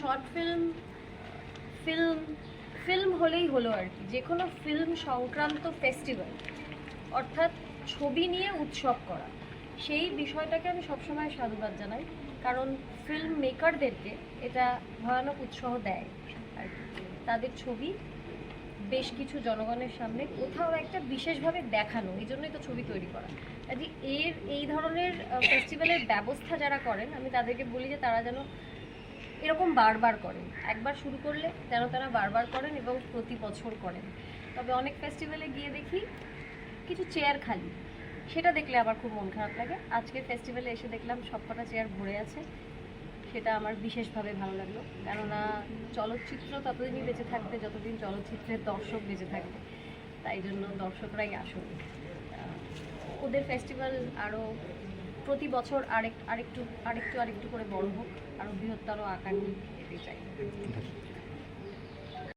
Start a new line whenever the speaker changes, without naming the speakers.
Short film film film হলেই হলো আর কি। যে কোনো ফিল্ম সংক্রান্ত ফেস্টিভ্যাল অর্থাৎ ছবি নিয়ে উৎসব করা। সেই বিষয়টাকে আমি সবসময় সাধুবাদ জানাই। কারণ ফিল্ম মেকারদেরকে এটা ভয়ানক উৎসাহ দেয় আর তাদের ছবি বেশ কিছু জনগণের সামনে কোথাও একটা বিশেষভাবে দেখানো, এই জন্যই তো ছবি তৈরি করা। কাজে এর, এই ধরনের ফেস্টিভ্যালের ব্যবস্থা যারা করেন, আমি তাদেরকে বলি যে তারা যেন এরকম বারবার করেন। একবার শুরু করলে যেন তারা বারবার করেন এবং প্রতি বছর করেন। তবে অনেক ফেস্টিভ্যালে গিয়ে দেখি কিছু চেয়ার খালি। সেটা দেখলে আমার খুব মন খারাপ লাগে। আজকের ফেস্টিভ্যালে এসে দেখলাম সবকটা চেয়ার ভরে আছে। সেটা আমার বিশেষভাবে ভালো লাগল। কেননা চলচ্চিত্র ততদিনই বেঁচে থাকবে, যতদিন চলচ্চিত্রের দর্শক বেঁচে থাকবে। তাই জন্য দর্শকরাই আসল। ওদের ফেস্টিভ্যাল আরও প্রতি বছর আরেক, আরেকটু আরেকটু আরেকটু করে বড় হোক আরও বৃহত্তর আকার নিক এটাই চাই